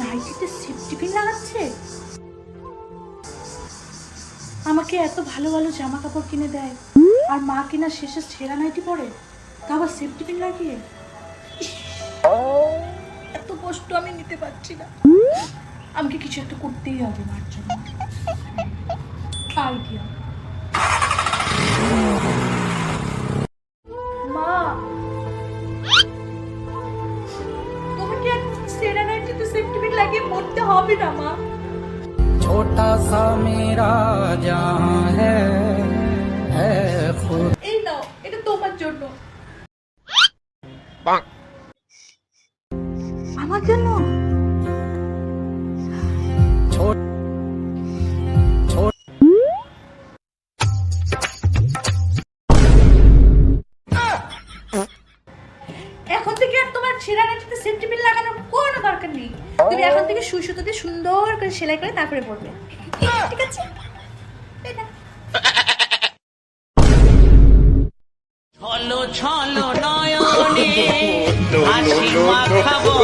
নাইটিতে safety pin লাগাচ্ছে? আমাকে এত ভালো ভালো জামা কাপড় কিনে দেয়, আর মা কিনা শেষে ছেঁড়া নাইটি পরে, তা আবার সেফটি পিন লাগিয়ে? এত কষ্ট আমি নিতে পারছি না। আমাকে কিছু একটা করতেই হবে মার জন্য। আইডিয়া করতে হবে না মা। ছোটা সা মেরা জাহান হ্যায় এই নাও এটা তোমার জন্য। আমার জন্য? তোমার ছেঁড়া নাইটিতে সেফটি পিন লাগানোর কোনো দরকার নেই। তুমি এখন থেকে সুই সুতো দিয়ে সুন্দর করে সেলাই করে তারপরে পড়বে ঠিক আছে। ছলো ছলো নয়নে হাসি মাখাবো